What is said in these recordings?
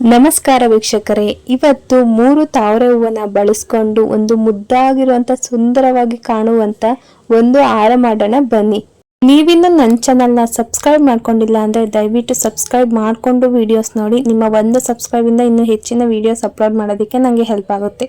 ನಮಸ್ಕಾರ ವೀಕ್ಷಕರೇ. ಇವತ್ತು ಮೂರು ತಾವರೆ ಹೂವನ್ನ ಬಳಸ್ಕೊಂಡು ಒಂದು ಮುದ್ದಾಗಿರುವಂತ, ಸುಂದರವಾಗಿ ಕಾಣುವಂತ ಒಂದು ಹಾರ ಮಾಡೋಣ ಬನ್ನಿ. ನೀವಿನ್ನೂ ನನ್ನ ಚಾನಲ್ನ ಸಬ್ಸ್ಕ್ರೈಬ್ ಮಾಡ್ಕೊಂಡಿಲ್ಲ ಅಂದ್ರೆ ದಯವಿಟ್ಟು ಸಬ್ಸ್ಕ್ರೈಬ್ ಮಾಡಿಕೊಂಡು ವಿಡಿಯೋಸ್ ನೋಡಿ. ನಿಮ್ಮ ಒಂದು ಸಬ್ಸ್ಕ್ರೈಬ್ ಇಂದ ಇನ್ನೂ ಹೆಚ್ಚಿನ ವಿಡಿಯೋಸ್ ಅಪ್ಲೋಡ್ ಮಾಡೋದಕ್ಕೆ ನನಗೆ ಹೆಲ್ಪ್ ಆಗುತ್ತೆ.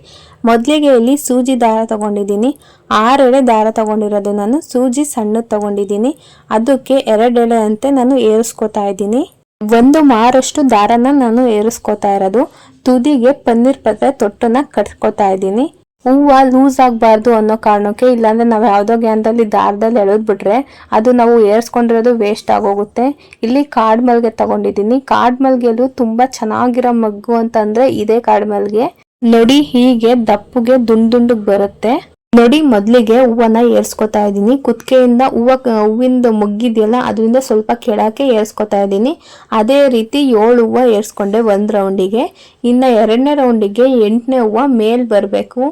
ಮೊದಲಿಗೆ ಇಲ್ಲಿ ಸೂಜಿ ದಾರ ತಗೊಂಡಿದ್ದೀನಿ. ಆರೆಳೆ ದಾರ ತಗೊಂಡಿರೋದು ನಾನು. ಸೂಜಿ ಸಣ್ಣದು ತಗೊಂಡಿದ್ದೀನಿ. ಅದಕ್ಕೆ ಎರಡೆಳೆ ಅಂತೆ ನಾನು ಏರಿಸ್ಕೊತಾ ಇದ್ದೀನಿ. ಒಂದು ಮಾರಷ್ಟು ದಾರನ ನಾನು ಏರಿಸ್ಕೋತಾ ಇರೋದು. ತುದಿಗೆ ಪನ್ನೀರ್ ಪತ್ರೆ ತೊಟ್ಟನ್ನ ಕಟ್ಕೋತಾ ಇದ್ದೀನಿ. ಹೂವು ಲೂಸ್ ಆಗಬಾರ್ದು ಅನ್ನೋ ಕಾರಣಕ್ಕೆ, ಇಲ್ಲಾಂದ್ರೆ ನಾವು ಯಾವುದೋ ಗ್ಯಾನ್ದಲ್ಲಿ ದಾರದಲ್ಲಿ ಎಳೆದ್ಬಿಟ್ರೆ ಅದು ನಾವು ಏರ್ಸ್ಕೊಂಡಿರೋದು ವೇಸ್ಟ್ ಆಗೋಗುತ್ತೆ. ಇಲ್ಲಿ ಕಾಡ್ ಮಲ್ಗೆ ತಗೊಂಡಿದ್ದೀನಿ. ಕಾಡು ಮಲ್ಗೆಲು ತುಂಬಾ ಚೆನ್ನಾಗಿರೋ ಮಗ್ಗು ಅಂತಂದ್ರೆ ಇದೇ ಕಾಡ್ ಮಲ್ಗೆ. ನೋಡಿ ಹೀಗೆ ದಪ್ಪಗೆ ದುಂಡು ದುಂಡಗ್ ಬರುತ್ತೆ. ನೋಡಿ, ಮೊದಲಿಗೆ ಹೂವನ್ನ ಏರ್ಸ್ಕೊತಾ ಇದ್ದೀನಿ. ಕುತ್ತಿಗೆಯಿಂದ ಹೂವ, ಹೂವಿಂದ ಮುಗ್ಗಿದೆಯಲ್ಲ, ಅದರಿಂದ ಸ್ವಲ್ಪ ಕೆಳಕ್ಕೆ ಏರ್ಸ್ಕೊತಾ ಇದ್ದೀನಿ. ಅದೇ ರೀತಿ ಏಳು ಹೂವು ಏರ್ಸ್ಕೊಂಡೆ ಒಂದು ರೌಂಡಿಗೆ. ಇನ್ನು ಎರಡನೇ ರೌಂಡಿಗೆ ಎಂಟನೇ ಹೂವು ಮೇಲೆ ಬರಬೇಕು.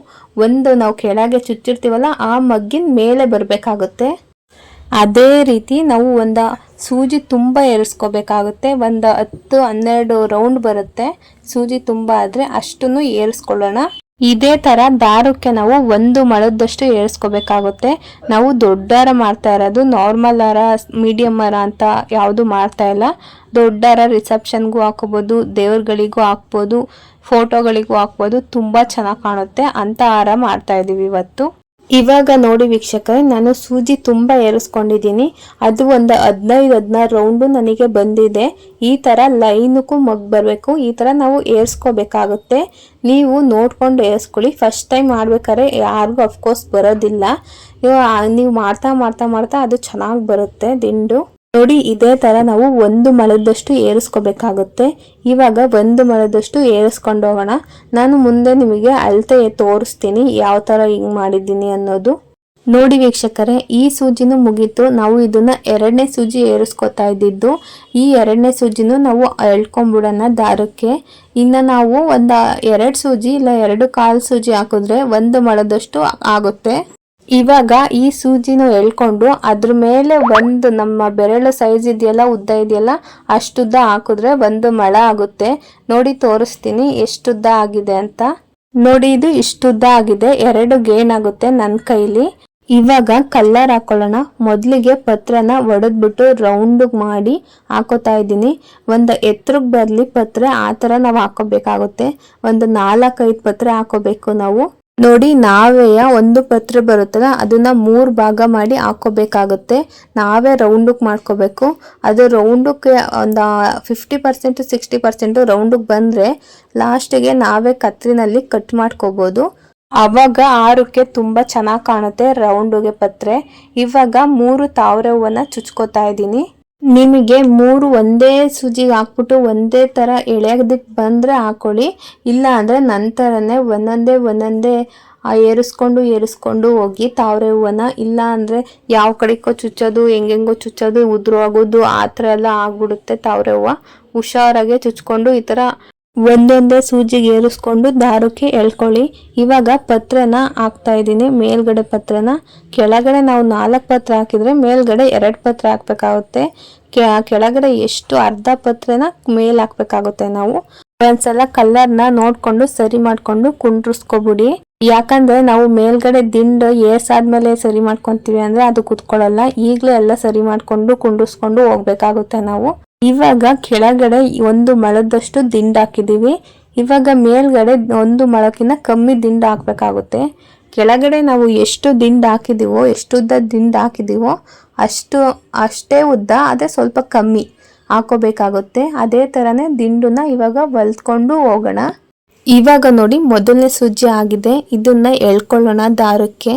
ಒಂದು ನಾವು ಕೆಳಗೆ ಚುಚ್ಚಿರ್ತೀವಲ್ಲ, ಆ ಮಗ್ಗಿನ ಮೇಲೆ ಬರಬೇಕಾಗುತ್ತೆ. ಅದೇ ರೀತಿ ನಾವು ಒಂದು ಸೂಜಿ ತುಂಬ ಏರಿಸ್ಕೋಬೇಕಾಗುತ್ತೆ. ಒಂದು ಹತ್ತು ಹನ್ನೆರಡು ರೌಂಡ್ ಬರುತ್ತೆ. ಸೂಜಿ ತುಂಬ ಆದರೆ ಅಷ್ಟನ್ನು ಏರಿಸ್ಕೊಳ್ಳೋಣ. ಇದೇ ತರ ದಾರಕ್ಕೆ ನಾವು ಒಂದು ಮಳದಷ್ಟು ಏರಿಸ್ಕೋಬೇಕಾಗುತ್ತೆ. ನಾವು ದೊಡ್ಡಾರ ಮಾಡ್ತಾ ಇರೋದು ನಾರ್ಮಲ್ ಅರ ಮೀಡಿಯಂ ಅರ ಅಂತ ಯಾವುದು ಮಾಡ್ತಾ ಇಲ್ಲ. ದೊಡ್ಡಾರ ರಿಸೆಪ್ಷನ್ಗೂ ಹಾಕೋಬೋದು, ದೇವ್ರಗಳಿಗೂ ಹಾಕ್ಬೋದು ಫೋಟೋಗಳಿಗೂ ಹಾಕ್ಬೋದು, ತುಂಬಾ ಚೆನ್ನಾಗಿ ಕಾಣುತ್ತೆ. ಅಂತ ಹಾರ ಮಾಡ್ತಾ ಇದೀವಿ ಇವತ್ತು. ಇವಾಗ ನೋಡಿ ವೀಕ್ಷಕರೇ, ನಾನು ಸೂಜಿ ತುಂಬ ಏರಿಸ್ಕೊಂಡಿದ್ದೀನಿ. ಅದು ಒಂದು ಹದಿನೈದು, ಹದಿನಾರು ರೌಂಡು ನನಗೆ ಬಂದಿದೆ. ಈ ಥರ ಲೈನಕ್ಕೂ ಮಗ್ ಬರಬೇಕು. ಈ ಥರ ನಾವು ಏರ್ಸ್ಕೋಬೇಕಾಗುತ್ತೆ. ನೀವು ನೋಡಿಕೊಂಡು ಏರ್ಸ್ಕೊಳ್ಳಿ. ಫಸ್ಟ್ ಟೈಮ್ ಮಾಡ್ಬೇಕಾದ್ರೆ ಯಾರಿಗೂ ಅಫ್ಕೋರ್ಸ್ ಬರೋದಿಲ್ಲ. ನೀವು ಮಾಡ್ತಾ ಮಾಡ್ತಾ ಮಾಡ್ತಾ ಅದು ಚೆನ್ನಾಗಿ ಬರುತ್ತೆ ದಿಂಡು. ನೋಡಿ, ಇದೇ ತರ ನಾವು ಒಂದು ಮಳದಷ್ಟು ಏರಿಸ್ಕೋಬೇಕಾಗುತ್ತೆ. ಇವಾಗ ಒಂದು ಮಳದಷ್ಟು ಏರಿಸ್ಕೊಂಡು ಹೋಗೋಣ ನಾನು ಮುಂದೆ ನಿಮಗೆ ಅಳತೆ ತೋರಿಸ್ತೀನಿ ಯಾವ ತರ ಹಿಂಗ್ ಮಾಡಿದ್ದೀನಿ ಅನ್ನೋದು. ನೋಡಿ ವೀಕ್ಷಕರೇ, ಈ ಸೂಜಿನೂ ಮುಗೀತು. ನಾವು ಇದನ್ನ ಎರಡನೇ ಸೂಜಿ ಏರಿಸ್ಕೊತಾ ಇದ್ದಿದ್ದು, ಈ ಎರಡನೇ ಸೂಜಿನೂ ನಾವು ಎಳ್ಕೊಂಡ್ಬಿಡೋಣ ದಾರಕ್ಕೆ. ಇನ್ನು ನಾವು ಒಂದು, ಎರಡು ಸೂಜಿ ಇಲ್ಲ, ಎರಡು ಕಾಲು ಸೂಜಿ ಹಾಕಿದ್ರೆ ಒಂದು ಮಳದಷ್ಟು ಆಗುತ್ತೆ. ಇವಾಗ ಈ ಸೂಜಿನ ಎಳ್ಕೊಂಡು ಅದ್ರ ಮೇಲೆ ಒಂದು ನಮ್ಮ ಬೆರಳು ಸೈಜ್ ಇದೆಯಲ್ಲ, ಉದ್ದ ಇದೆಯಲ್ಲ, ಅಷ್ಟುದ್ದ ಹಾಕಿದ್ರೆ ಒಂದು ಮಳ ಆಗುತ್ತೆ. ನೋಡಿ, ತೋರಿಸ್ತೀನಿ ಎಷ್ಟುದ್ದ ಆಗಿದೆ ಅಂತ. ನೋಡಿ, ಇದು ಇಷ್ಟುದ್ದ ಆಗಿದೆ. ಎರಡು ಗೇನ್ ಆಗುತ್ತೆ ನನ್ನ ಕೈಲಿ. ಇವಾಗ ಕಲ್ಲರ್ ಹಾಕೊಳ್ಳೋಣ. ಮೊದಲಿಗೆ ಪತ್ರನ ಒಡೆದ್ಬಿಟ್ಟು ರೌಂಡ್ ಮಾಡಿ ಹಾಕೋತಾ ಇದ್ದೀನಿ. ಒಂದು ಎತ್ತರಕ್ಕೆ ಬರಲಿ ಪತ್ರೆ, ಆ ಥರ ನಾವು ಹಾಕೋಬೇಕಾಗುತ್ತೆ. ಒಂದು ನಾಲ್ಕೈದು ಪತ್ರೆ ಹಾಕೋಬೇಕು ನಾವು. ನೋಡಿ, ನಾವೆಯ ಒಂದು ಪತ್ರ ಬರುತ್ತಲ್ಲ, ಅದನ್ನ ಮೂರು ಭಾಗ ಮಾಡಿ ಹಾಕೋಬೇಕಾಗುತ್ತೆ. ನಾವೇ ರೌಂಡಕ್ಕೆ ಮಾಡ್ಕೋಬೇಕು. ಅದು ರೌಂಡಕ್ಕೆ ಒಂದು ಫಿಫ್ಟಿ ಪರ್ಸೆಂಟು ಸಿಕ್ಸ್ಟಿ ಪರ್ಸೆಂಟು ರೌಂಡಕ್ಕೆ ಬಂದರೆ ಲಾಸ್ಟಿಗೆ ನಾವೇ ಕತ್ರಿನಲ್ಲಿ ಕಟ್ ಮಾಡ್ಕೋಬೋದು. ಆವಾಗ ಆರಕ್ಕೆ ತುಂಬ ಚೆನ್ನಾಗಿ ಕಾಣುತ್ತೆ ರೌಂಡುಗೆ ಪತ್ರೆ. ಇವಾಗ ಮೂರು ತಾವರೆ ಹೂವನ್ನು ಚುಚ್ಕೋತಾ ಇದ್ದೀನಿ. ನಿಮಗೆ ಮೂರು ಒಂದೇ ಸೂಜಿಗೆ ಹಾಕ್ಬಿಟ್ಟು ಒಂದೇ ಥರ ಎಳೆಯೋದಕ್ಕೆ ಬಂದರೆ ಹಾಕೊಳ್ಳಿ. ಇಲ್ಲ ಅಂದರೆ ನಂತರನೇ ಒಂದೊಂದೇ ಒಂದೊಂದೇ ಏರಿಸ್ಕೊಂಡು ಏರಿಸ್ಕೊಂಡು ಹೋಗಿ ತಾವ್ರೆ ಹೂವನ್ನ. ಇಲ್ಲ ಅಂದರೆ ಯಾವ ಕಡೆಗೋ ಚುಚ್ಚೋದು, ಹೆಂಗೆಂಗೋ ಚುಚ್ಚೋದು, ಉದುರು ಆಗೋದು, ಆ ಥರ ಎಲ್ಲ ಆಗ್ಬಿಡುತ್ತೆ ತಾವ್ರೆ ಹೂವು. ಹುಷಾರಾಗೆ ಚುಚ್ಕೊಂಡು ಈ ಥರ ಒಂದೊಂದೇ ಸೂಜಿಗೆ ಏರಿಸ್ಕೊಂಡು ದಾರಕ್ಕೆ ಎಳ್ಕೊಳ್ಳಿ. ಇವಾಗ ಪತ್ರನ ಹಾಕ್ತಾ ಇದ್ದೀನಿ. ಮೇಲ್ಗಡೆ ಪತ್ರನ. ಕೆಳಗಡೆ ನಾವು ನಾಲ್ಕು ಪತ್ರ ಹಾಕಿದ್ರೆ ಮೇಲ್ಗಡೆ ಎರಡು ಪತ್ರ ಹಾಕ್ಬೇಕಾಗುತ್ತೆ. ಕೆಳಗಡೆ ಎಷ್ಟು ಅರ್ಧ ಪತ್ರನ ಮೇಲೆ ಹಾಕ್ಬೇಕಾಗುತ್ತೆ ನಾವು. ಒಂದ್ಸಲ ಕಲರ್ನ ನೋಡ್ಕೊಂಡು ಸರಿ ಮಾಡ್ಕೊಂಡು ಕುಂಡ್ರಿಸ್ಕೊಬಿಡಿ. ಯಾಕಂದ್ರೆ ನಾವು ಮೇಲ್ಗಡೆ ದಿಂಡು ಏರ್ಸಾದ್ಮೇಲೆ ಸರಿ ಮಾಡ್ಕೊತೀವಿ ಅಂದ್ರೆ ಅದು ಕುತ್ಕೊಳ್ಳಲ್ಲ. ಈಗಲೇ ಎಲ್ಲ ಸರಿ ಮಾಡ್ಕೊಂಡು ಕುಂಡ್ರಿಸ್ಕೊಂಡು ಹೋಗ್ಬೇಕಾಗುತ್ತೆ ನಾವು. ಇವಾಗ ಕೆಳಗಡೆ ಒಂದು ಮಳದಷ್ಟು ದಿಂಡ್ ಹಾಕಿದೀವಿ ಇವಾಗ ಮೇಲ್ಗಡೆ ಒಂದು ಮೊಳಕ್ಕಿಂತ ಕಮ್ಮಿ ದಿಂಡ್ ಹಾಕಬೇಕಾಗುತ್ತೆ. ಕೆಳಗಡೆ ನಾವು ಎಷ್ಟು ದಿಂಡ್ ಹಾಕಿದೀವೋ ಎಷ್ಟು ಉದ್ದ ದಿಂಡ್ ಹಾಕಿದೀವೋ ಅಷ್ಟು, ಅಷ್ಟೇ ಉದ್ದ, ಅದೇ ಸ್ವಲ್ಪ ಕಮ್ಮಿ ಹಾಕೋಬೇಕಾಗುತ್ತೆ. ಅದೇ ಥರನೇ ದಿಂಡನ್ನ ಇವಾಗ ಹೊಲ್ತ್ಕೊಂಡು ಹೋಗೋಣ. ಇವಾಗ ನೋಡಿ ಮೊದಲನೇ ಸುಜ್ಜಿ ಆಗಿದೆ. ಇದನ್ನ ಎಳ್ಕೊಳ್ಳೋಣ ದಾರಕ್ಕೆ.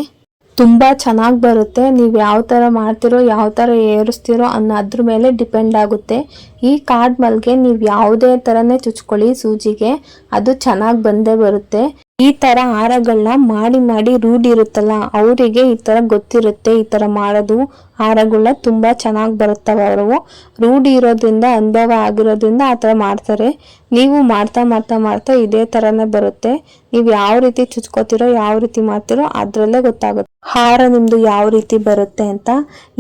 ತುಂಬ ಚೆನ್ನಾಗಿ ಬರುತ್ತೆ. ನೀವು ಯಾವ ಥರ ಮಾಡ್ತಿರೋ, ಯಾವ ಥರ ಏರಿಸ್ತಿರೋ ಅನ್ನೋ ಅದ್ರ ಮೇಲೆ ಡಿಪೆಂಡ್ ಆಗುತ್ತೆ. ಈ ಕಾರ್ಡ್ ಮಲ್ಗೆ ನೀವು ಯಾವುದೇ ಥರನೇ ಚುಚ್ಕೊಳ್ಳಿ ಸೂಜಿಗೆ. ಅದು ಚೆನ್ನಾಗಿ ಬಂದೇ ಬರುತ್ತೆ. ಈ ತರ ಹಾರಗಳನ್ನ ಮಾಡಿ ಮಾಡಿ ರೂಢಿ ಇರುತ್ತಲ್ಲ ಅವರಿಗೆ ಈ ತರ ಗೊತ್ತಿರುತ್ತೆ, ಈ ತರ ಮಾಡೋದು ಹಾರಗಳನ್ನ ತುಂಬಾ ಚೆನ್ನಾಗಿ ಬರುತ್ತವೆ ಅವರು ರೂಢಿ ಇರೋದ್ರಿಂದ, ಅನುಭವ ಆಗಿರೋದ್ರಿಂದ ಆ ತರ ಮಾಡ್ತಾರೆ. ನೀವು ಮಾಡ್ತಾ ಮಾಡ್ತಾ ಮಾಡ್ತಾ ಇದೇ ತರನೇ ಬರುತ್ತೆ. ನೀವು ಯಾವ ರೀತಿ ಚುಚ್ಕೋತಿರೋ, ಯಾವ ರೀತಿ ಮಾಡ್ತಿರೋ ಅದರಲ್ಲೇ ಗೊತ್ತಾಗುತ್ತೆ. ಹಾರ ನಿಮ್ದು ಯಾವ ರೀತಿ ಬರುತ್ತೆ ಅಂತ.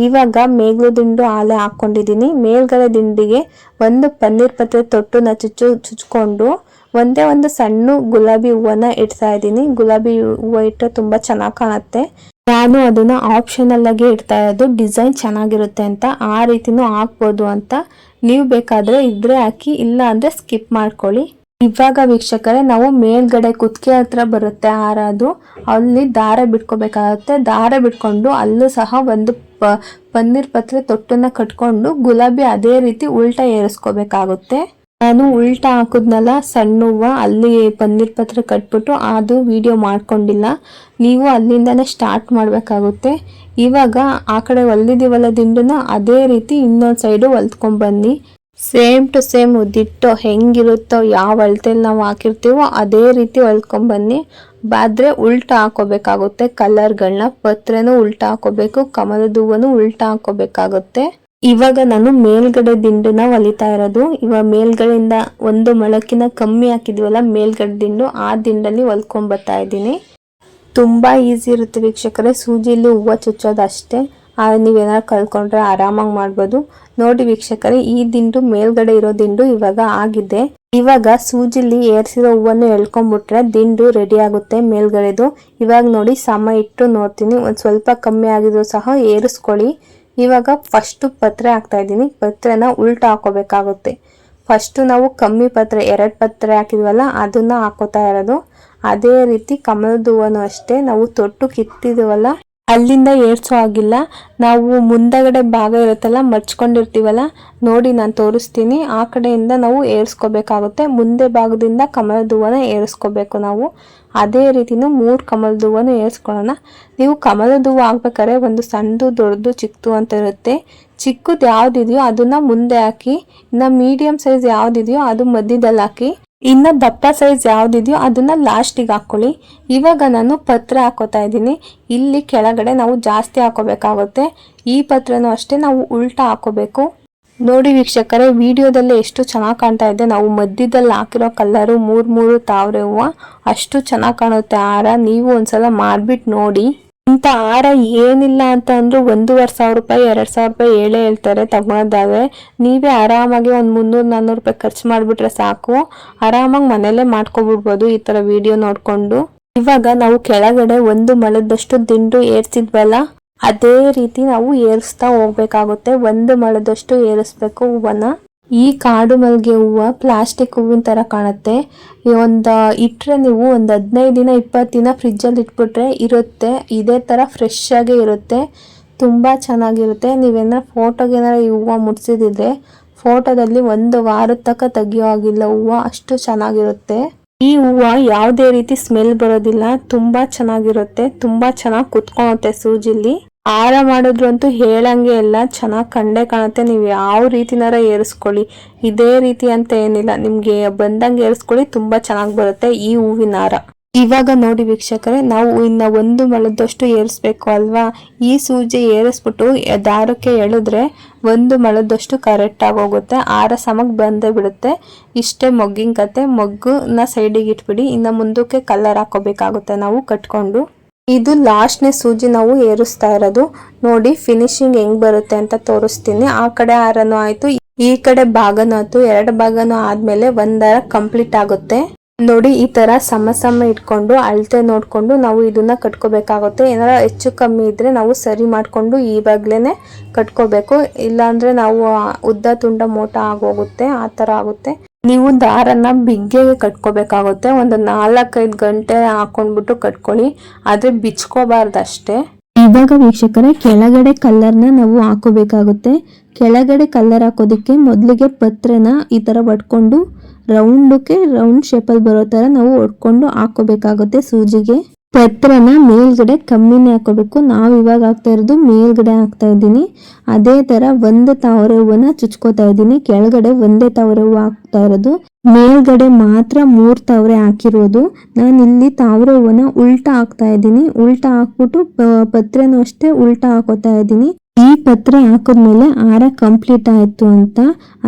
ಇವಾಗ ಮೇಗ್ಲು ದಿಂಡು ಆಲೆ ಹಾಕೊಂಡಿದೀನಿ ಮೇಲ್ಗಡೆ ದಿಂಡಿಗೆ ಒಂದು ಪನ್ನೀರ್ ಪತ್ರೆ ತೊಟ್ಟು ನ ಚುಚ್ಚು, ಚುಚ್ಕೊಂಡು ಒಂದೇ ಒಂದು ಸಣ್ಣ ಗುಲಾಬಿ ಹೂವನ್ನ ಇಡ್ತಾ ಇದ್ದೀನಿ. ಗುಲಾಬಿ ಹೂವು ಇಟ್ಟರೆ ತುಂಬಾ ಚೆನ್ನಾಗಿ ಕಾಣುತ್ತೆ. ನಾನು ಅದನ್ನ ಆಪ್ಷನಲ್ ಆಗಿ ಇಡ್ತಾ ಇರೋದು. ಡಿಸೈನ್ ಚೆನ್ನಾಗಿರುತ್ತೆ ಅಂತ ಆ ರೀತಿನೂ ಹಾಕ್ಬೋದು ಅಂತ. ನೀವು ಬೇಕಾದ್ರೆ ಇದ್ರೆ ಹಾಕಿ, ಇಲ್ಲ ಅಂದರೆ ಸ್ಕಿಪ್ ಮಾಡ್ಕೊಳ್ಳಿ. ಇವಾಗ ವೀಕ್ಷಕರೇ, ನಾವು ಮೇಲ್ಗಡೆ ಕುತ್ತಿಗೆ ಹತ್ರ ಬರುತ್ತೆ ಹಾರ ಅದು. ಅಲ್ಲಿ ದಾರ ಬಿಟ್ಕೋಬೇಕಾಗುತ್ತೆ. ದಾರ ಬಿಟ್ಕೊಂಡು ಅಲ್ಲೂ ಸಹ ಒಂದು ಪನ್ನೀರ್ ಪತ್ರೆ ತೊಟ್ಟನ್ನು ಕಟ್ಕೊಂಡು ಗುಲಾಬಿ ಅದೇ ರೀತಿ ಉಲ್ಟಾ ಏರಿಸ್ಕೋಬೇಕಾಗುತ್ತೆ. ನಾನು ಉಲ್ಟಾ ಹಾಕಿದ್ನಲ್ಲ ಸಣ್ಣ ಹೂವು ಅಲ್ಲಿ ಪನ್ನೀರ್ ಪತ್ರ ಕಟ್ಬಿಟ್ಟು ಅದು ವಿಡಿಯೋ ಮಾಡ್ಕೊಂಡಿಲ್ಲ. ನೀವು ಅಲ್ಲಿಂದನೇ ಸ್ಟಾರ್ಟ್ ಮಾಡಬೇಕಾಗುತ್ತೆ. ಇವಾಗ ಆ ಕಡೆ ಹೊಲ್ದಿದ್ದೀವಲ್ಲ ದಿಂಡನ್ನ ಅದೇ ರೀತಿ ಇನ್ನೊಂದು ಸೈಡು ಹೊಲ್ತ್ಕೊಂಡ್ಬನ್ನಿ ಸೇಮ್ ಟು ಸೇಮ್ ಉದ್ದಿಟ್ಟೋ ಹೆಂಗಿರುತ್ತೋ, ಯಾವ ಅಳತೆಯಲ್ಲಿ ನಾವು ಹಾಕಿರ್ತೀವೋ ಅದೇ ರೀತಿ ಹೊಲ್ಕೊಂಡ್ಬನ್ನಿ ಬಾದ್ರೆ ಉಲ್ಟಾ ಹಾಕೋಬೇಕಾಗುತ್ತೆ. ಕಲರ್ಗಳನ್ನ ಪತ್ರೆನೂ ಉಲ್ಟಾ ಹಾಕೋಬೇಕು, ಕಮಲದ ಹೂವನು ಉಲ್ಟಾ ಹಾಕೋಬೇಕಾಗುತ್ತೆ. ಇವಾಗ ನಾನು ಮೇಲ್ಗಡೆ ದಿಂಡನ್ನ ಹೊಲಿತಾ ಇರೋದು. ಇವಾಗ ಮೇಲ್ಗಡೆಯಿಂದ ಒಂದು ಮೊಳಕಿನ ಕಮ್ಮಿ ಹಾಕಿದ್ವಲ್ಲ, ಮೇಲ್ಗಡೆ ದಿಂಡು ಆ ದಿಂಡಲ್ಲಿ ಹೊಲ್ಕೊಂಬರ್ತಾ ಇದ್ದೀನಿ. ತುಂಬಾ ಈಸಿ ಇರುತ್ತೆ ವೀಕ್ಷಕರೇ, ಸೂಜಿಲಿ ಹೂವು ಚುಚ್ಚೋದು ಅಷ್ಟೇ. ನೀವೇನಾದ್ರು ಕಲ್ತ್ಕೊಂಡ್ರೆ ಆರಾಮಾಗಿ ಮಾಡ್ಬೋದು. ನೋಡಿ ವೀಕ್ಷಕರೇ, ಈ ದಿಂಡು ಮೇಲ್ಗಡೆ ಇರೋ ದಿಂಡು ಇವಾಗ ಆಗಿದೆ. ಇವಾಗ ಸೂಜಿಲಿ ಏರ್ಸಿರೋ ಹೂವನ್ನು ಎಳ್ಕೊಂಡ್ಬಿಟ್ರೆ ದಿಂಡು ರೆಡಿ ಆಗುತ್ತೆ ಮೇಲ್ಗಡೆದು. ಇವಾಗ ನೋಡಿ, ಸಮ ಇಟ್ಟು ನೋಡ್ತೀನಿ. ಒಂದು ಸ್ವಲ್ಪ ಕಮ್ಮಿ ಆಗಿದ್ರು ಸಹ ಏರಿಸ್ಕೊಳ್ಳಿ. ಇವಾಗ ಫಸ್ಟ್ ಪತ್ರೆ ಹಾಕ್ತಾ ಇದ್ದೀನಿ. ಪತ್ರೆನ ಉಲ್ಟಾ ಹಾಕೋಬೇಕಾಗುತ್ತೆ. ಫಸ್ಟ್ ನಾವು ಕಮ್ಮಿ ಪತ್ರೆ, ಎರಡು ಪತ್ರೆ ಹಾಕಿದ್ವಲ್ಲ, ಅದನ್ನ ಹಾಕೋತಾ ಇರೋದು. ಅದೇ ರೀತಿ ಕಮಲದ ಹೂವನು ಅಷ್ಟೇ ನಾವು ತೊಟ್ಟು ಕಿತ್ತಿದವಲ್ಲ ಅಲ್ಲಿಂದ ಏರ್ಸೋ ಆಗಿಲ್ಲ ನಾವು ಮುಂದಗಡೆ ಭಾಗ ಇರುತ್ತಲ್ಲ, ಮರ್ಚ್ಕೊಂಡಿರ್ತೀವಲ್ಲ, ನೋಡಿ ನಾನು ತೋರಿಸ್ತೀನಿ. ಆ ಕಡೆಯಿಂದ ನಾವು ಏರ್ಸ್ಕೋಬೇಕಾಗುತ್ತೆ. ಮುಂದೆ ಭಾಗದಿಂದ ಕಮಲದ ಹೂವನ ಏರಿಸ್ಕೋಬೇಕು ನಾವು. ಅದೇ ರೀತಿನೂ ಮೂರು ಕಮಲದ ಹೂವನ್ನು ಏರಿಸ್ಕೊಳ್ಳೋಣ. ನೀವು ಕಮಲದ ಹೂವು ಹಾಕ್ಬೇಕಾದ್ರೆ ಒಂದು ಸಣ್ಣದು ದೊಡ್ಡದು ಚಿಕ್ಕದು ಅಂತ ಇರುತ್ತೆ. ಚಿಕ್ಕದು ಯಾವುದಿದೆಯೋ ಅದನ್ನು ಮುಂದೆ ಹಾಕಿ, ಇನ್ನು ಮೀಡಿಯಮ್ ಸೈಜ್ ಯಾವುದಿದೆಯೋ ಅದು ಮಧ್ಯದಲ್ಲಿ ಹಾಕಿ ಇನ್ನ ದಪ್ಪ ಸೈಜ್ ಯಾವುದಿದೆಯೋ ಅದನ್ನ ಲಾಸ್ಟಿಗೆ ಹಾಕೊಳ್ಳಿ. ಇವಾಗ ನಾನು ಪತ್ರ ಹಾಕೋತಾ ಇದ್ದೀನಿ. ಇಲ್ಲಿ ಕೆಳಗಡೆ ನಾವು ಜಾಸ್ತಿ ಹಾಕೋಬೇಕಾಗುತ್ತೆ. ಈ ಪತ್ರನೂ ಅಷ್ಟೇ ನಾವು ಉಲ್ಟಾ ಹಾಕೋಬೇಕು. ನೋಡಿ ವೀಕ್ಷಕರೇ, ವಿಡಿಯೋದಲ್ಲಿ ಎಷ್ಟು ಚೆನ್ನಾಗಿ ಕಾಣ್ತಾ ಇದೆ. ನಾವು ಮಧ್ಯದಲ್ಲಿ ಹಾಕಿರೋ ಕಲ್ಲರು ಮೂರು ಮೂರು ತಾವ್ರೆ ಹೂವು. ಅಷ್ಟು ಚೆನ್ನಾಗಿ ಕಾಣುತ್ತೆ ಹಾರ. ನೀವು ಒಂದ್ಸಲ ಮಾರ್ಬಿಟ್ ನೋಡಿ. ಇಂಥ ಹಾರ ಏನಿಲ್ಲ ಅಂತ ಅಂದ್ರೆ ಒಂದೂವರೆ ಸಾವಿರ ರೂಪಾಯಿ, ಎರಡು ಸಾವಿರ ರೂಪಾಯಿ ಹೇಳೇ ಹೇಳ್ತಾರೆ ತಗೊಳೋದಾದ್ರೆ ನೀವೇ ಆರಾಮಾಗಿ ಒಂದು ಮುನ್ನೂರು ನಾನ್ನೂರು ರೂಪಾಯಿ ಖರ್ಚು ಮಾಡಿಬಿಟ್ರೆ ಸಾಕು. ಆರಾಮಾಗಿ ಮನೇಲೆ ಮಾಡ್ಕೊಬಿಡ್ಬೋದು ಈ ತರ ವಿಡಿಯೋ ನೋಡ್ಕೊಂಡು. ಇವಾಗ ನಾವು ಕೆಳಗಡೆ ಒಂದು ಮಳದಷ್ಟು ದಿಂಡು ಏರ್ಸಿದ್ವಲ್ಲ, ಅದೇ ರೀತಿ ನಾವು ಏರಿಸ್ತಾ ಹೋಗ್ಬೇಕಾಗುತ್ತೆ. ಒಂದು ಮಳದಷ್ಟು ಏರಿಸ್ಬೇಕು ಹೂವನ್ನ. ಈ ಕಾಡು ಮಲ್ಲಿಗೆ ಹೂವು ಪ್ಲಾಸ್ಟಿಕ್ ಹೂವಿನ ತರ ಕಾಣುತ್ತೆ. ಒಂದು ಇಟ್ಟರೆ ನೀವು ಒಂದು ಹದಿನೈದು ದಿನ ಇಪ್ಪತ್ತು ದಿನ ಫ್ರಿಜ್ಜಲ್ಲಿ ಇಟ್ಬಿಟ್ರೆ ಇರುತ್ತೆ. ಇದೇ ತರ ಫ್ರೆಶ್ ಆಗೇ ಇರುತ್ತೆ. ತುಂಬಾ ಚೆನ್ನಾಗಿರುತ್ತೆ. ನೀವೇನಾರ ಫೋಟೋಗೆ ಏನಾರ ಈ ಹೂವು ಮುಟ್ಸಿದಿದ್ರೆ ಫೋಟೋದಲ್ಲಿ ಒಂದು ವಾರದ ತನಕ ತೆಗಿಯೋ ಆಗಿಲ್ಲ ಹೂವು, ಅಷ್ಟು ಚೆನ್ನಾಗಿರುತ್ತೆ. ಈ ಹೂವು ಯಾವುದೇ ರೀತಿ ಸ್ಮೆಲ್ ಬರೋದಿಲ್ಲ. ತುಂಬಾ ಚೆನ್ನಾಗಿರುತ್ತೆ. ತುಂಬಾ ಚೆನ್ನಾಗಿ ಕುತ್ಕೊಳುತ್ತೆ ಸೂಜಿಲಿ ಹಾರ ಮಾಡಿದ್ರು ಅಂತೂ ಹೇಳಂಗೆ ಇಲ್ಲ. ಚೆನ್ನಾಗಿ ಕಂಡೇ ಕಾಣುತ್ತೆ. ನೀವು ಯಾವ ರೀತಿನಾರ ಏರಿಸ್ಕೊಳ್ಳಿ. ಇದೇ ರೀತಿ ಅಂತ ಏನಿಲ್ಲ. ನಿಮ್ಗೆ ಬಂದಂಗೆ ಏರಿಸ್ಕೊಳ್ಳಿ. ತುಂಬಾ ಚೆನ್ನಾಗಿ ಬರುತ್ತೆ ಈ ಹೂವಿನ ಹಾರ. ಇವಾಗ ನೋಡಿ ವೀಕ್ಷಕರೇ, ನಾವು ಇನ್ನ ಒಂದು ಮಳದಷ್ಟು ಏರಿಸ್ಬೇಕು ಅಲ್ವಾ? ಈ ಸೂಜಿ ಏರಿಸ್ಬಿಟ್ಟು ದಾರಕ್ಕೆ ಎಳೆದ್ರೆ ಒಂದು ಮಳದಷ್ಟು ಕರೆಕ್ಟ್ ಆಗೋಗುತ್ತೆ ಆರ ಸಮಕ್ಕೆ ಬಂದೇ ಬಿಡುತ್ತೆ. ಇಷ್ಟೇ ಮೊಗ್ಗಿನ ಕತೆ. ಮೊಗ್ಗುನ ಸೈಡಿಗೆ ಇಟ್ಬಿಡಿ. ಇನ್ನ ಮುಂದಕ್ಕೆ ಕಲರ್ ಹಾಕೋಬೇಕಾಗುತ್ತೆ. ನಾವು ಕಟ್ಕೊಂಡು. ಇದು ಲಾಸ್ಟ್ನೇ ಸೂಜಿ ನಾವು ಏರಿಸ್ತಾ ಇರೋದು. ನೋಡಿ ಫಿನಿಶಿಂಗ್ ಹೆಂಗ್ ಬರುತ್ತೆ ಅಂತ ತೋರಿಸ್ತೀನಿ. ಆ ಕಡೆ ಆರನು ಆಯ್ತು. ಈ ಕಡೆ ಭಾಗನೂ ಆಯ್ತು. ಎರಡು ಭಾಗನೂ ಆದ್ಮೇಲೆ ಒಂದರ ಕಂಪ್ಲೀಟ್ ಆಗುತ್ತೆ. ನೋಡಿ, ಈ ತರ ಸಮ ಸಮ ಇಟ್ಕೊಂಡು, ಅಳತೆ ನೋಡ್ಕೊಂಡು ನಾವು ಇದನ್ನ ಕಟ್ಕೋಬೇಕಾಗುತ್ತೆ. ಏನಾರ ಹೆಚ್ಚು ಕಮ್ಮಿ ಇದ್ರೆ ನಾವು ಸರಿ ಮಾಡ್ಕೊಂಡು ಈವಾಗ್ಲೇನೆ ಕಟ್ಕೋಬೇಕು. ಇಲ್ಲಾಂದ್ರೆ ನಾವು ಉದ್ದ, ತುಂಡ, ಮೋಟ ಆಗೋಗುತ್ತೆ. ಆ ತರ ಆಗುತ್ತೆ. ನೀವು ದಾರನ ಬಿಗ್ಗೆಗೆ ಕಟ್ಕೋಬೇಕಾಗುತ್ತೆ. ಒಂದು ನಾಲ್ಕೈದು ಗಂಟೆ ಹಾಕೊಂಡ್ಬಿಟ್ಟು ಕಟ್ಕೊಳ್ಳಿ. ಆದ್ರೆ ಬಿಚ್ಕೋಬಾರ್ದು ಅಷ್ಟೇ ಇವಾಗ ವೀಕ್ಷಕರೇ, ಕೆಳಗಡೆ ಕಲ್ಲರ್ನ ನಾವು ಹಾಕೋಬೇಕಾಗುತ್ತೆ. ಕೆಳಗಡೆ ಕಲ್ಲರ್ ಹಾಕೋದಕ್ಕೆ ಮೊದಲಿಗೆ ಪತ್ರೆನ ಈ ತರ ಒಡ್ಕೊಂಡು ರೌಂಡಕ್ಕೆ ರೌಂಡ್ ಶೇಪಲ್ಲಿ ಬರೋ ತರ ನಾವು ಒಡ್ಕೊಂಡು ಹಾಕೋಬೇಕಾಗುತ್ತೆ ಸೂಜಿಗೆ. ಪತ್ರನ ಮೇಲ್ಗಡೆ ಕಮ್ಮಿನೇ ಹಾಕೋಬೇಕು. ನಾವು ಇವಾಗ ಹಾಕ್ತಾ ಇರೋದು ಮೇಲ್ಗಡೆ ಹಾಕ್ತಾ ಇದ್ದೀನಿ. ಅದೇ ತರ ಒಂದು ತಾವರೆ ಹೂವನ್ನ ಚುಚ್ಕೋತಾ ಇದ್ದೀನಿ. ಕೆಳಗಡೆ ಒಂದೇ ತಾವರೆ ಹೂವು ಹಾಕ್ತಾ ಇರೋದು. ಮೇಲ್ಗಡೆ ಮಾತ್ರ ಮೂರ್ ತಾವರೆ ಹಾಕಿರೋದು. ನಾನು ಇಲ್ಲಿ ತಾವ್ರೆ ಹೂವನ ಉಲ್ಟಾ ಹಾಕ್ತಾ ಇದ್ದೀನಿ. ಉಲ್ಟಾ ಹಾಕ್ಬಿಟ್ಟು ಪತ್ರನೂ ಅಷ್ಟೇ ಉಲ್ಟಾ ಹಾಕೋತಾ ಇದ್ದೀನಿ. ಈ ಪತ್ರೆ ಹಾಕಿದ್ಮೇಲೆ ಹಾರ ಕಂಪ್ಲೀಟ್ ಆಯ್ತು ಅಂತ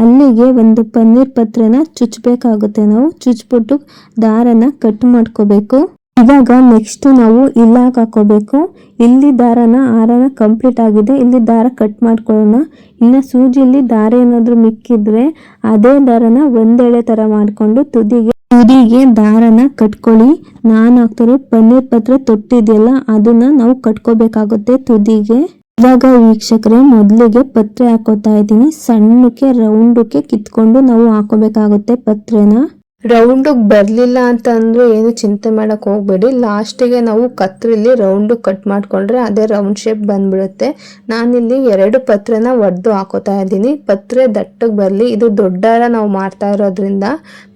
ಅಲ್ಲಿಗೆ ಒಂದು ಪನ್ನೀರ್ ಪತ್ರೆನ ಚುಚ್ಬೇಕಾಗುತ್ತೆ ನಾವು. ಚುಚ್ಬಿಟ್ಟು ದಾರನ ಕಟ್ ಮಾಡ್ಕೋಬೇಕು. ಇವಾಗ ನೆಕ್ಸ್ಟ್ ನಾವು ಇಲ್ಲಾಕ್ ಹಾಕೋಬೇಕು. ಇಲ್ಲಿ ದಾರನ ಆರನ ಕಂಪ್ಲೀಟ್ ಆಗಿದೆ. ಇಲ್ಲಿ ದಾರ ಕಟ್ ಮಾಡ್ಕೊಳ್ಳೋಣ. ಇನ್ನು ಸೂಜಿಲಿ ದಾರ ಏನಾದರೂ ಮಿಕ್ಕಿದ್ರೆ ಅದೇ ದಾರನ ಒಂದೆಳೆ ತರ ಮಾಡ್ಕೊಂಡು ತುದಿಗೆ ತುದಿಗೆ ದಾರನ ಕಟ್ಕೊಳ್ಳಿ. ನಾನು ಹಾಕ್ತಾರೆ ಪನ್ನೀರ್ ಪತ್ರ ತೊಟ್ಟಿದೆಯಲ್ಲ, ಅದನ್ನ ನಾವು ಕಟ್ಕೋಬೇಕಾಗುತ್ತೆ ತುದಿಗೆ. ಇವಾಗ ವೀಕ್ಷಕರೇ, ಮೊದಲಿಗೆ ಪತ್ರೆ ಹಾಕೋತಾ ಇದ್ದೀನಿ. ಸಣ್ಣಕ್ಕೆ ರೌಂಡಕ್ಕೆ ಕಿತ್ಕೊಂಡು ನಾವು ಹಾಕೋಬೇಕಾಗುತ್ತೆ ಪತ್ರೆನ. ರೌಂಡಿಗೆ ಬರಲಿಲ್ಲ ಅಂತ ಅಂದ್ರೆ ಏನು ಚಿಂತೆ ಮಾಡಕ್ ಹೋಗ್ಬೇಡಿ. ಲಾಸ್ಟಿಗೆ ನಾವು ಕತ್ರಿಲಿ ರೌಂಡ್ ಕಟ್ ಮಾಡ್ಕೊಂಡ್ರೆ ಅದೇ ರೌಂಡ್ ಶೇಪ್ ಬಂದ್ಬಿಡುತ್ತೆ. ನಾನಿಲ್ಲಿ ಎರಡು ಪತ್ರೆನ ಒಡೆದು ಹಾಕೋತಾ ಇದ್ದೀನಿ. ಪತ್ರೆ ದಟ್ಟಗೆ ಬರಲಿ. ಇದು ದೊಡ್ಡಾರ ನಾವು ಮಾಡ್ತಾ ಇರೋದ್ರಿಂದ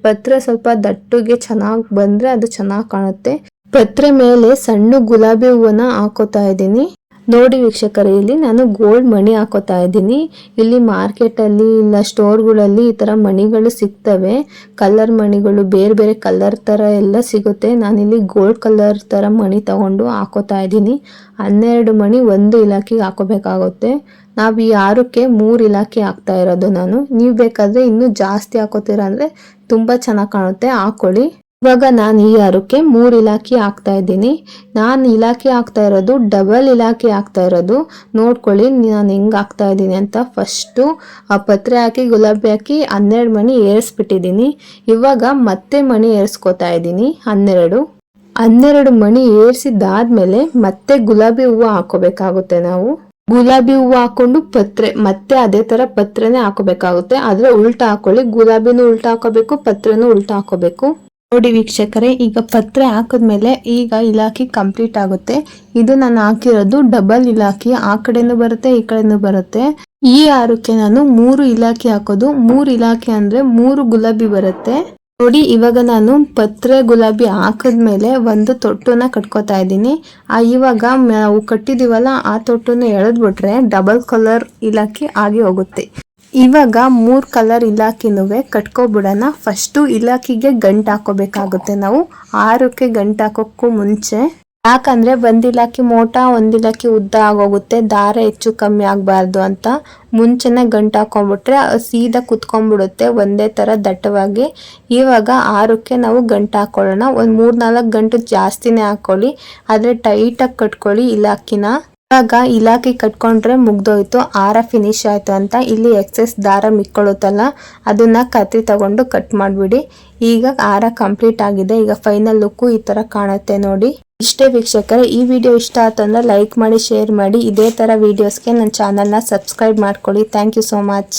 ಪತ್ರೆ ಸ್ವಲ್ಪ ದಟ್ಟಗೆ ಚೆನ್ನಾಗಿ ಬಂದ್ರೆ ಅದು ಚೆನ್ನಾಗಿ ಕಾಣುತ್ತೆ. ಪತ್ರೆ ಮೇಲೆ ಸಣ್ಣ ಗುಲಾಬಿ ಹೂವನ್ನ ಹಾಕೋತಾ ಇದ್ದೀನಿ. ನೋಡಿ ವೀಕ್ಷಕರೇ, ಇಲ್ಲಿ ನಾನು ಗೋಲ್ಡ್ ಮಣಿ ಹಾಕೋತಾ ಇದ್ದೀನಿ. ಇಲ್ಲಿ ಮಾರ್ಕೆಟಲ್ಲಿ ಇಲ್ಲ ಸ್ಟೋರ್ಗಳಲ್ಲಿ ಈ ಥರ ಮಣಿಗಳು ಸಿಗ್ತವೆ. ಕಲರ್ ಮಣಿಗಳು ಬೇರೆ ಬೇರೆ ಕಲರ್ ಥರ ಎಲ್ಲ ಸಿಗುತ್ತೆ. ನಾನಿಲ್ಲಿ ಗೋಲ್ಡ್ ಕಲರ್ ಥರ ಮಣಿ ತಗೊಂಡು ಹಾಕೋತಾ ಇದ್ದೀನಿ. ಹನ್ನೆರಡು ಮಣಿ ಒಂದು ಇಲಾಖೆಗೆ ಹಾಕೋಬೇಕಾಗುತ್ತೆ. ನಾವು ಈ ಆರಕ್ಕೆ ಮೂರು ಇಲಾಖೆ ಹಾಕ್ತಾ ಇರೋದು ನಾನು. ನೀವು ಬೇಕಾದರೆ ಇನ್ನೂ ಜಾಸ್ತಿ ಹಾಕೋತೀರ ಅಂದರೆ ತುಂಬ ಚೆನ್ನಾಗಿ ಕಾಣುತ್ತೆ. ಹಾಕೊಳ್ಳಿ. ಇವಾಗ ನಾನು ಈ ಆರಕ್ಕೆ ಮೂರು ಇಲಾಖೆ ಹಾಕ್ತಾ ಇದ್ದೀನಿ. ನಾನು ಇಲಾಖೆ ಹಾಕ್ತಾ ಇರೋದು ಡಬಲ್ ಇಲಾಖೆ ಹಾಕ್ತಾ ಇರೋದು. ನೋಡ್ಕೊಳ್ಳಿ ನಾನು ಹೆಂಗೆ ಹಾಕ್ತಾ ಇದ್ದೀನಿ ಅಂತ ಫಸ್ಟು ಆ ಪತ್ರೆ ಹಾಕಿ, ಗುಲಾಬಿ ಹಾಕಿ, ಹನ್ನೆರಡು ಮಣಿ ಏರಿಸ್ಬಿಟ್ಟಿದ್ದೀನಿ. ಇವಾಗ ಮತ್ತೆ ಮಣಿ ಏರಿಸ್ಕೊತಾ ಇದ್ದೀನಿ, ಹನ್ನೆರಡು. ಹನ್ನೆರಡು ಮಣಿ ಏರಿಸಿದ್ದಾದ್ಮೇಲೆ ಮತ್ತೆ ಗುಲಾಬಿ ಹೂವು ಹಾಕೋಬೇಕಾಗುತ್ತೆ ನಾವು. ಗುಲಾಬಿ ಹೂವು ಹಾಕೊಂಡು ಪತ್ರೆ, ಮತ್ತೆ ಅದೇ ತರ ಪತ್ರೆನೇ ಹಾಕೋಬೇಕಾಗುತ್ತೆ. ಆದ್ರೆ ಉಲ್ಟಾ ಹಾಕೊಳ್ಳಿ, ಗುಲಾಬಿನೂ ಉಲ್ಟಾ ಹಾಕೋಬೇಕು, ಪತ್ರೆನೂ ಉಲ್ಟಾ ಹಾಕೋಬೇಕು. ನೋಡಿ ವೀಕ್ಷಕರೇ, ಈಗ ಪತ್ರೆ ಹಾಕಿದ್ಮೇಲೆ ಈಗ ಇಲಾಖೆ ಕಂಪ್ಲೀಟ್ ಆಗುತ್ತೆ. ಇದು ನಾನು ಹಾಕಿರೋದು ಡಬಲ್ ಇಲಾಖೆ. ಆ ಕಡೆನೂ ಬರುತ್ತೆ, ಈ ಕಡೆನೂ ಬರುತ್ತೆ. ಈ ಆರಕ್ಕೆ ನಾನು ಮೂರು ಇಲಾಖೆ ಹಾಕೋದು. ಮೂರು ಇಲಾಖೆ ಅಂದ್ರೆ ಮೂರು ಗುಲಾಬಿ ಬರುತ್ತೆ. ನೋಡಿ, ಇವಾಗ ನಾನು ಪತ್ರೆ ಗುಲಾಬಿ ಹಾಕಿದ್ಮೇಲೆ ಒಂದು ತೊಟ್ಟನ್ನ ಕಟ್ಕೋತಾ ಇದ್ದೀನಿ. ಆ, ಇವಾಗ ನಾವು ಕಟ್ಟಿದೀವಲ್ಲ, ಆ ತೊಟ್ಟುನ ಎಳೆದ್ಬಿಟ್ರೆ ಡಬಲ್ ಕಲರ್ ಇಲಾಖೆ ಆಗಿ ಹೋಗುತ್ತೆ. ಇವಾಗ ಮೂರು ಕಲರ್ ಇಲಾಖೆನುವೆ ಕಟ್ಕೊಬಿಡೋಣ. ಫಸ್ಟು ಇಲಾಖೆಗೆ ಗಂಟು ಹಾಕೋಬೇಕಾಗುತ್ತೆ ನಾವು. ಆರಕ್ಕೆ ಗಂಟು ಹಾಕೋಕ್ಕೂ ಮುಂಚೆ. ಯಾಕಂದ್ರೆ ಒಂದ್ ಇಲಾಖೆ ಮೋಟ, ಒಂದ್ ಉದ್ದ ಆಗೋಗುತ್ತೆ. ದಾರ ಹೆಚ್ಚು ಕಮ್ಮಿ ಆಗಬಾರ್ದು ಅಂತ. ಮುಂಚೆನೇ ಗಂಟು ಹಾಕೊಂಡ್ಬಿಟ್ರೆ ಸೀದಾ ಕುತ್ಕೊಂಡ್ಬಿಡುತ್ತೆ ಒಂದೇ ತರ ದಟ್ಟವಾಗಿ. ಇವಾಗ ಆರಕ್ಕೆ ನಾವು ಗಂಟು ಹಾಕೊಳ್ಳೋಣ. ಒಂದು ಮೂರು ನಾಲ್ಕು ಗಂಟು ಜಾಸ್ತಿನೇ ಹಾಕೊಳ್ಳಿ. ಆದ್ರೆ ಟೈಟಾಗಿ ಕಟ್ಕೊಳ್ಳಿ ಇಲಾಖಿನ. ಇವಾಗ ಇಲಾಖೆ ಕಟ್ಕೊಂಡ್ರೆ ಮುಗ್ದೋಯ್ತು, ಆರ ಫಿನಿಶ್ ಆಯ್ತು ಅಂತ ಇಲ್ಲಿ ಎಕ್ಸೆಸ್ ದಾರ ಮಿಕ್ಕೊಳ್ಳುತ್ತಲ್ಲ, ಅದನ್ನ ಕತ್ತಿ ತಗೊಂಡು ಕಟ್ ಮಾಡಿಬಿಡಿ. ಈಗ ಆರ ಕಂಪ್ಲೀಟ್ ಆಗಿದೆ, ಈಗ ಫೈನಲ್ ಲುಕ್ಕು ಈ ತರ ಕಾಣುತ್ತೆ ನೋಡಿ. ಇಷ್ಟೇ ವೀಕ್ಷಕರೇ, ಈ ವಿಡಿಯೋ ಇಷ್ಟ ಆತಂದ್ರೆ ಲೈಕ್ ಮಾಡಿ ಶೇರ್ ಮಾಡಿ. ಇದೇ ತರ ವಿಡಿಯೋಸ್ಗೆ ನನ್ನ ಚಾನಲ್ನ ಸಬ್ಸ್ಕ್ರೈಬ್ ಮಾಡ್ಕೊಳ್ಳಿ. Thank you so much